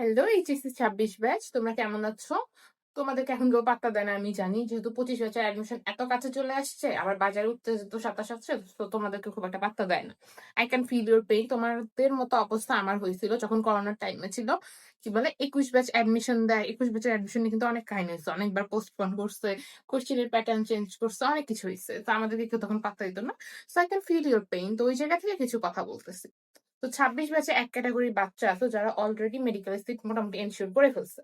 Hello, HSC ছাব্বিশ batch, তোমরা কেমন আছো? তোমাদেরকে এখন কেউ পাত্তা দেয় না, আমি জানি। যেহেতু পঁচিশ ব্যাচের অ্যাডমিশন এত কাছে চলে আসছে, আবার বাজারে উঠতে যেহেতু সাতাশ আসছে, তো তোমাদেরকে খুব একটা পাত্তা দেয় না। I can feel your pain তোমাদের মতো অবস্থা আমার হয়েছিল যখন করোনার টাইমে ছিল। কি বলে? একুশ ব্যাচ অ্যাডমিশন দেয়। একুশ ব্যাচের অ্যাডমিশন কিন্তু অনেক কাহিনী হয়েছে অনেকবার পোস্টপোন করছে কোশ্চেনের প্যাটার্ন চেঞ্জ করছে, অনেক কিছু হয়েছে। তো আমাদেরকে কেউ তখন পাত্তা দিত না। So I can feel your pain তো ওই জায়গা থেকে কিছু কথা বলতেছি। তো ছাব্বিশ ব্যাচে এক ক্যাটাগরির বাচ্চা আছে যারা অলরেডি মেডিকেল সিট মোটামুটি এনশিওর করে ফেলছে।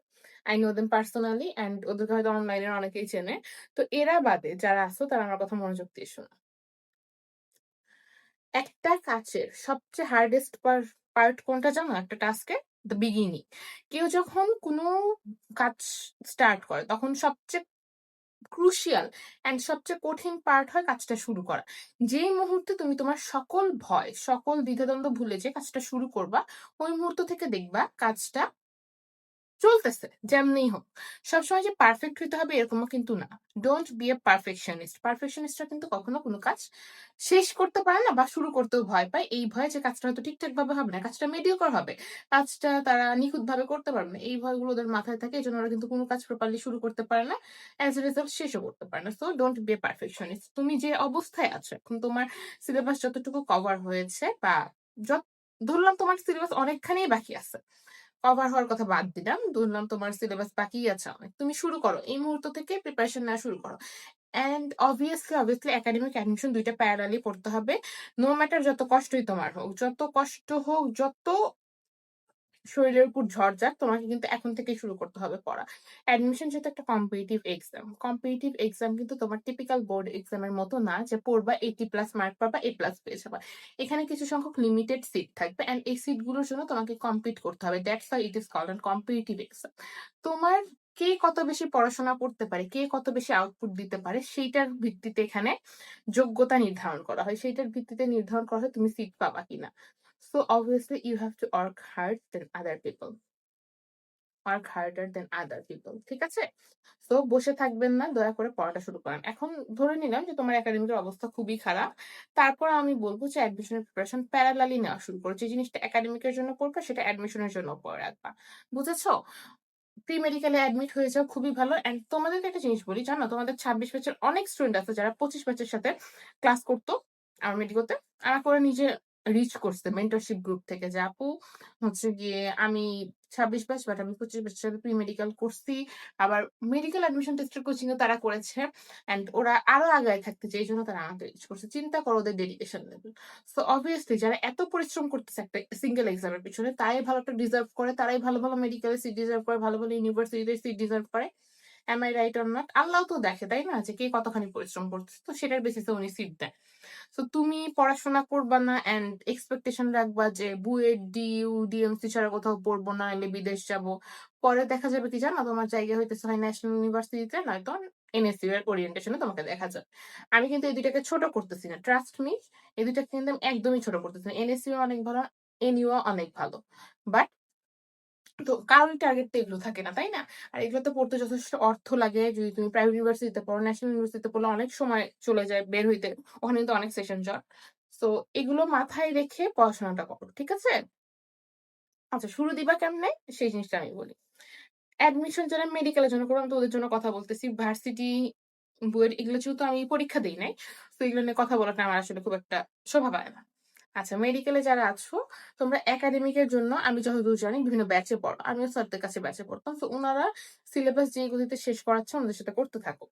I know them personally and ওদেরকে হয়তো অনলাইনে অনেকেই চেনে। তো এরা বাদে যারা আছো তারা আমার কথা মনোযোগ দিয়ে শোনো। একটা কাজের সবচেয়ে হার্ডেস্ট পার্ট কোনটা জানো? একটা টাস্কে দ্য বিগিনিং কেউ যখন কোনো কাজ স্টার্ট করে, তখন সবচেয়ে ক্রুশিয়াল অ্যান্ড সবচেয়ে কঠিন পার্ট হয় কাজটা শুরু করা। যেই মুহূর্তে তুমি তোমার সকল ভয়, সকল দ্বিধাদ্বন্দ্ব ভুলে যে কাজটা শুরু করবা, ওই মুহূর্ত থেকে দেখবা কাজটা চলতেছে যেমনিই হোক। সবসময় যে পারফেক্ট হইতে হবে এরকমও কিন্তু না। ডোন্ট বি এ পারফেকশনিস্ট পারফেকশনিস্টরা কিন্তু কখনো কোনো কাজ শেষ করতে পারে না বা শুরু করতেও ভয় পায়। এই ভয়ে যে কাজটা হয়তো ঠিকঠাক ভাবে হবে না, কাজটা মেডিওকর হবে। কাজটা তারা নিখুঁত ভাবে করতে পারবে না। এই ভয়গুলো ওদের মাথায় থাকে এই জন্য ওরা কিন্তু কোনো কাজ প্রপারলি শুরু করতে পারে না। অ্যাজ এ রেজাল্ট শেষও করতে পারে না। So don't be a perfectionist তুমি যে অবস্থায় আছো, এখন তোমার সিলেবাস যতটুকু কভার হয়েছে বা যত, ধরলাম তোমার সিলেবাস অনেকখানি বাকি আছে। কভার হওয়ার কথা বাদ দিলাম। ধরলাম তোমার সিলেবাস বাকি আছে অনেক। তুমি শুরু করো। এই মুহূর্ত থেকে প্রিপারেশন নেওয়া শুরু করো। And obviously obviously academic admission দুইটা প্যারালি পড়তে হবে। নো ম্যাটার যত কষ্টই তোমার হোক, যত কষ্ট হোক, যত শরীরের উপর ঝড় যাক, তোমাকে কিন্তু এখন থেকে শুরু করতে হবে পড়া। অ্যাডমিশন যেহেতু একটা কম্পিটিটিভ এক্সাম কম্পিটিটিভ এক্সাম কিন্তু তোমার টিপিক্যাল বোর্ড এক্সামের মতো না যে পড়বা এইটি প্লাস মার্ক পাবা এ প্লাস পেয়ে যাবা। এখানে কিছু সংখ্যক লিমিটেড সিট থাকবে অ্যান্ড এই সিটগুলোর জন্য তোমাকে কম্পিট করতে হবে। That's why it is called and competitive exam তোমার কে কত বেশি পড়াশোনা করতে পারে, কে কত বেশি আউটপুট দিতে পারে, সেইটার ভিত্তিতে এখানে যোগ্যতা নির্ধারণ করা হয়। সেইটার ভিত্তিতে নির্ধারণ করা হয় তুমি সিট পাবা কিনা। So, obviously, you have to work hard than other people. Work harder than other people. ঠিক আছে? সো বসে থাকবেন না, দয়া করে পড়াটা শুরু করেন। এখন ধরে নিলাম যে তোমার একাডেমিকের অবস্থা খুবই খারাপ। তারপর আমি বলব যে অ্যাডমিশনের প্রিপারেশন প্যারালালি নেওয়া শুরু করো। যে জিনিসটা একাডেমিকের জন্য পড়বা সেটা অ্যাডমিশনের জন্য পড়ে রাখবা। বুঝেছ? প্রি মেডিকেলে অ্যাডমিট হয়ে যাও খুবই ভালো অ্যান্ড তোমাদেরকে একটা জিনিস বলি, জানো তোমাদের ছাব্বিশ ব্যাচের অনেক স্টুডেন্ট আছে যারা পঁচিশ ব্যাচের সাথে ক্লাস করতো আমার মেডিকোতে আর করে নিজে রিচ করছে মেন্টরশিপ গ্রুপ থেকে যে, আপু, হচ্ছে গিয়ে আমি ছাব্বিশ ব্যাচ বাট আমি পঁচিশ সাথে প্রি মেডিকেল করছি। আবার মেডিকেল অ্যাডমিশন টেস্টের কোচিং তারা করেছে অ্যান্ড ওরা আরও আগায় থাকতে চাই এই জন্য তারা আমাকে রিচ করছে। চিন্তা করো ওদের ডেডিকেশন লেভেল সো অবভিয়াসলি যারা এত পরিশ্রম করতেছে একটা সিঙ্গেল এক্সামের পিছনে, তারাই ভালো একটা ডিজার্ভ করে, তারাই ভালো ভালো মেডিকেলের সিট ডিজার্ভ করে, ভালো ভালো ইউনিভার্সিটিতে সিট ডিজার্ভ করে। Am I right or not আল্লাহ তো দেখে, তাই না? যে কে কতখানি পরিশ্রম করছে তো সেটার বেসিসে উনি সিট দেয় তো তুমি পড়াশোনা করবা না এন্ড এক্সপেকটেশন রাখবা যে বুয়েট ডিউ ডিএমসি ছাড়া কোথাও পড়ব না এলে বিদেশ যাব। পরে দেখা যাবে কি জানো? তোমার জায়গা হইতেছে হয় ন্যাশনাল ইউনিভার্সিটিতে নয়তো এনএসইউ এর ওরিয়েন্টেশনে তোমাকে দেখা যাবে। আমি কিন্তু এই দুইটাকে ছোট করতেছি না ট্রাস্ট মি এই দুইটাকে কিন্তু একদমই ছোট করতেছি না। এনএসইউ অনেক ভালো এনইউ অনেক ভালো। বাট তো কারোরই টার্গেট তো এগুলো থাকে না, তাই না? আর এগুলোতে পড়তে যথেষ্ট অর্থ লাগে। যদি তুমি প্রাইভেট ইউনিভার্সিটিতে পড়ো ন্যাশনাল ইউনিভার্সিটিতে পড়লে অনেক সময় চলে যায় বের হইতে। ওখানে কিন্তু অনেক সেশন জট তো এগুলো মাথায় রেখে পড়াশোনাটা করো, ঠিক আছে? আচ্ছা শুরু দিবা কেমনে? সেই জিনিসটা আমি বলি। অ্যাডমিশন যারা মেডিকেলের জন্য করব আমি তো ওদের জন্য কথা বলতেছি। ভার্সিটি বুয়েট এগুলো যেহেতু আমি পরীক্ষা দিই নাই, তো এগুলো নিয়ে কথা বলাটা আমার আসলে খুব একটা শোভা পায় না। আচ্ছা মেডিকেলে যারা আছো, তোমরা একাডেমিকের জন্য আমি যতদূর জানি বিভিন্ন ব্যাচে পড়ো। আমিও স্যারদের কাছে ব্যাচে পড়তাম। তো ওনারা সিলেবাস যে গতিতে শেষ করাচ্ছে, ওনাদের সাথে করতে থাকো।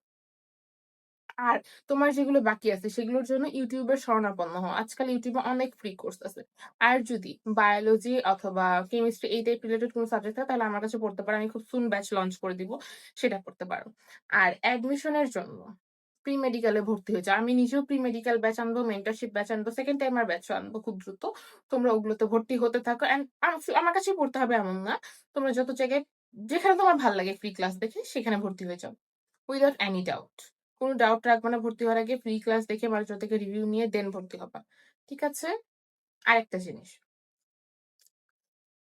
আর তোমার যেগুলো বাকি আছে, সেগুলোর জন্য ইউটিউবের শরণাপন্ন হও। আজকাল ইউটিউবে অনেক ফ্রি কোর্স আছে। আর যদি বায়োলজি অথবা কেমিস্ট্রি এই টাইপ রিলেটেড কোনো সাবজেক্ট থাকে, তাহলে আমার কাছে পড়তে পারো। আমি খুব সুন ব্যাচ লঞ্চ করে দিব, সেটা করতে পারো। আর অ্যাডমিশনের জন্য প্রি মেডিকেলে ভর্তি হয়েছে। আমি নিজেও প্রি মেডিকেল ব্যাচ আনব মেন্টারশিপ ব্যাচ আনব সেকেন্ড টাইম আর ব্যাচ আনব খুব দ্রুত। তোমরা ওগুলোতে ভর্তি হতে থাকো অ্যান্ড আমার কাছে পড়তে হবে এমন না। তোমরা যত জায়গায় যেখানে তোমার ভালো লাগে ফ্রি ক্লাস দেখে সেখানে ভর্তি হয়ে যাও। উইদাউট এনি ডাউট কোনো ডাউট রাখবে না ভর্তি হওয়ার আগে ফ্রি ক্লাস দেখে মানুষজন থেকে রিভিউ নিয়ে দেন ভর্তি হবা। ঠিক আছে? আরেকটা জিনিস।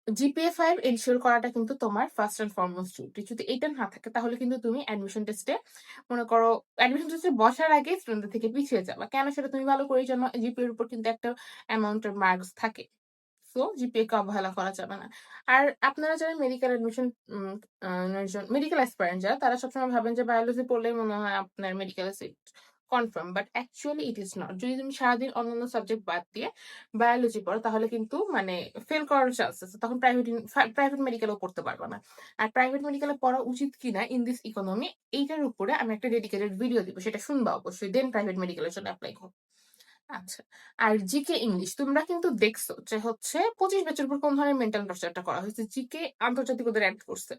জিপিএ ফাইভ এনশিওর করাটা কিন্তু তোমার ফার্স্ট অ্যান্ড ফরমোস্ট ডিউটি যদি এটা না থাকে, তাহলে কিন্তু তুমি অ্যাডমিশন টেস্টে মনে করো অ্যাডমিশন টেস্টে বসার আগে স্টুডেন্টদের থেকে পিছিয়ে যাবা। কেন? সেটা তুমি ভালো করেই জানো জিপিএর উপর কিন্তু একটা অ্যামাউন্টের মার্কস থাকে। সো জিপিএ কে অবহেলা করা যাবে না। আর আপনারা যারা মেডিকেল অ্যাডমিশন মেডিকেল অ্যাসপারেন্ট যারা, তারা সবসময় ভাবেন যে বায়োলজি পড়লেই মনে হয় আপনার মেডিকেলে seat confirm. But actually it is not. যদি তুমি সারাদিন অন্যান্য সাবজেক্ট বাদ দিয়ে বায়োলজি পড়ো, তাহলে কিন্তু মানে ফেল করার চান্স আছে। তখন প্রাইভেট প্রাইভেট মেডিকেলেও পড়তে পারবা না। আর প্রাইভেট মেডিকেলে পড়া উচিত কিনা ইন দিস ইকোনমি এইটার উপরে আমি একটা ডেডিকেটেড ভিডিও দিব। সেটা শুনবা অবশ্যই। দেন প্রাইভেট মেডিকেলের জন্য অ্যাপ্লাই করো। আচ্ছা। আর জিকে ইংলিশ তোমরা কিন্তু দেখছ যে হচ্ছে ২৫ ব্যাচের উপর কোন ধরনের মেন্টাল টর্চারটা করা হয়েছে। জিকে আন্তর্জাতিক ওদের এড করছে।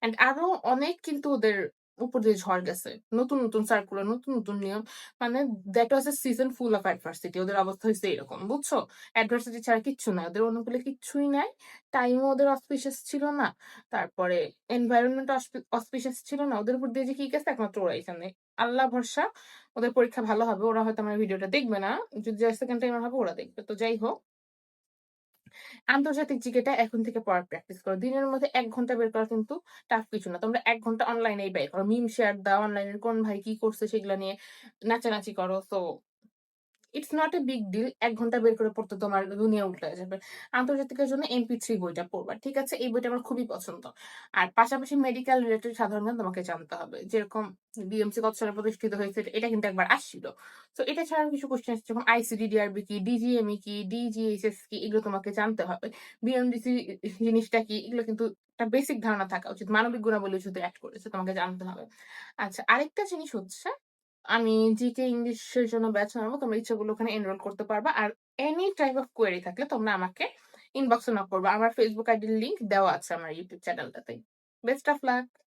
অ্যান্ড আরও অনেক কিন্তু ওদের উপর দিয়ে ঝড় গেছে। নতুন, নতুন সার্কুলার, নতুন, নতুন নিয়ম। মানে that was a season full of adversity. ওদের অবস্থা হয়েছে এরকম। বুঝছ? অ্যাডভার্সিটি ছাড়া কিচ্ছু নাই। ওদের অনুকূলে কিচ্ছুই নাই। টাইমও ওদের অসপিশিয়াস ছিল না। তারপরে এনভায়রনমেন্ট অসপি অসপিশিয়াস ছিল না। ওদের উপর দিয়ে যে কি গেছে একমাত্র ওরাই জানে। আল্লাহ ভরসা ওদের পরীক্ষা ভালো হবে। ওরা হয়তো আমার ভিডিওটা দেখবে না। যদি সেকেন্ড টাইমার হবে ওরা দেখবে। তো যাই হোক আন্তর্জাতিক জিকেটা এখন থেকে পড়ার প্র্যাকটিস করো। দিনের মধ্যে এক ঘণ্টা বের করা কিন্তু টাফ কিছু না। তোমরা এক ঘণ্টা অনলাইনেই ব্যয় করো। মিম শেয়ার দাও, অনলাইনে কোন ভাই কি করছে সেগুলো নিয়ে নাচানাচি করো। So it's not a big deal. ১ ঘণ্টা বের করে পড়তে তোমার দুনিয়া উল্টায় যাবে। আন্তর্জাতিকের জন্য MP3 বইটা পড়বা। ঠিক আছে? এই বইটা আমার খুবই পছন্দ। আর পাশাপাশি মেডিকেল রিলেটেড সাধারণ তোমাকে জানতে হবে। যেরকম বিএমসি কত সালে প্রতিষ্ঠিত হয়েছে এটা কিন্তু একবার আসছিল। সো এটা ছাড়াও কিছু কোয়েশ্চেন আসছে যেমন আইসিডি ডিআরবি কি, ডিজিএমই কি, ডিজিএইচএস কি এগুলো তোমাকে জানতে হবে। বিএমডিসি জিনিসটা কি এগুলো কিন্তু একটা বেসিক ধারণা থাকা উচিত। মানবিক গুণাবলী শুধু অ্যাড করেছে তোমাকে জানতে হবে। আচ্ছা আরেকটা জিনিস হচ্ছে আমি জিকে ইংলিশের জন্য ব্যাচ নামাবো। তোমরা ইচ্ছা গুলো ওখানে এনরোল করতে পারবা। আর এনি টাইপ অফ কোয়েরি থাকলে তোমরা আমাকে ইনবক্সে নক করবা। আমার ফেসবুক আইডির লিঙ্ক দেওয়া আছে আমার ইউটিউব চ্যানেলটাতে। Best of luck.